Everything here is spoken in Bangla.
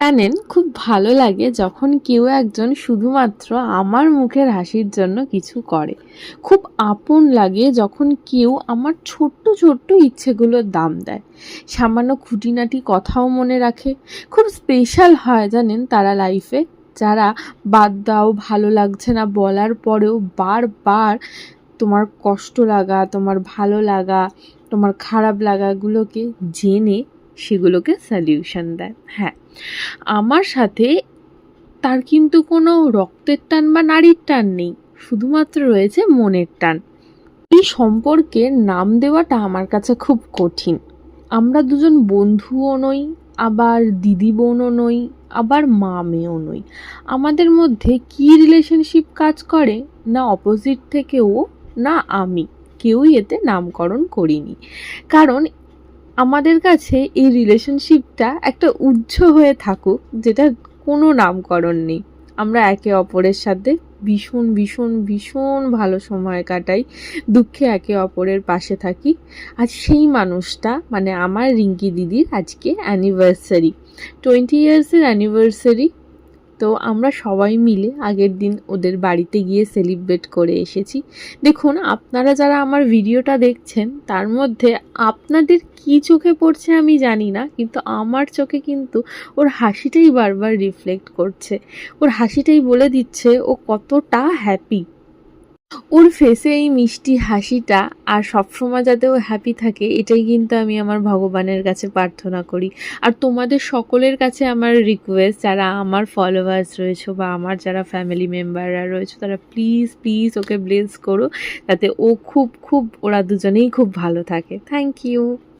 জানেন, খুব ভালো লাগে যখন কেউ একজন শুধুমাত্র আমার মুখের হাসির জন্য কিছু করে। খুব আপন লাগে যখন কেউ আমার ছোট্ট ছোট্ট ইচ্ছেগুলোর দাম দেয়। সামান্য খুঁটিনাটি কথাও মনে রাখে। খুব স্পেশাল হয় জানেন তারা লাইফে যারা বাদ দাও, ভালো লাগছে না বলার পরেও বারবার তোমার কষ্ট লাগা, তোমার ভালো লাগা, তোমার খারাপ লাগাগুলোকে জেনে সেগুলোকে সলিউশন দেয়। হ্যাঁ আমার সাথে তার কিন্তু কোনো রক্তের টান বা নারীর টান নেই, শুধুমাত্র রয়েছে মনের টান। এই সম্পর্কের নাম দেওয়াটা আমার কাছে খুব কঠিন। আমরা দুজন বন্ধুও নই, আবার দিদি বোনও নই, আবার মা মেয়েও নই। আমাদের মধ্যে কী রিলেশনশিপ কাজ করে? না অপোজিট থেকে ও না আমি। কেউই এতে নামকরণ করিনি। কারণ আমাদের কাছে এই রিলেশনশিপটা একটা উজ্জ হয়ে থাকুক, যেটা কোনো নামকরণ নেই। আমরা একে অপরের সাথে ভীষণ ভীষণ ভীষণ ভালো সময় কাটাই, দুঃখে একে অপরের পাশে থাকি। আর সেই মানুষটা মানে আমার রিঙ্কি দিদির আজকে অ্যানিভার্সারি টোয়েন্টি ইয়ার্সের অ্যানিভার্সারি তো আমরা সবাই মিলে আগের দিন ওদের বাড়িতে গিয়ে সেলিব্রেট করে এসেছি। দেখুন, আপনারা যারা আমার ভিডিওটা দেখছেন, তার মধ্যে আপনাদের কি চোখে পড়ছে আমি জানি না, কিন্তু আমার চোখে কিন্তু ওর হাসিটাই বারবার রিফ্লেক্ট করছে। ওর হাসিটাই বলে দিচ্ছে, ও কতটা হ্যাপি ওর ফেসে এই মিষ্টি হাসিটা আর সবসময় যাতে ও হ্যাপি থাকে, এটাই কিন্তু আমি আমার ভগবানের কাছে প্রার্থনা করি। আর তোমাদের সকলের কাছে আমার রিকোয়েস্ট যারা আমার ফলোয়ার্স রয়েছে বা আমার যারা ফ্যামিলি মেম্বাররা রয়েছে, তারা প্লিজ প্লিজ ওকে ব্লেস করো, যাতে ও খুব খুব, ওরা দুজনেই খুব ভালো থাকে। Thank you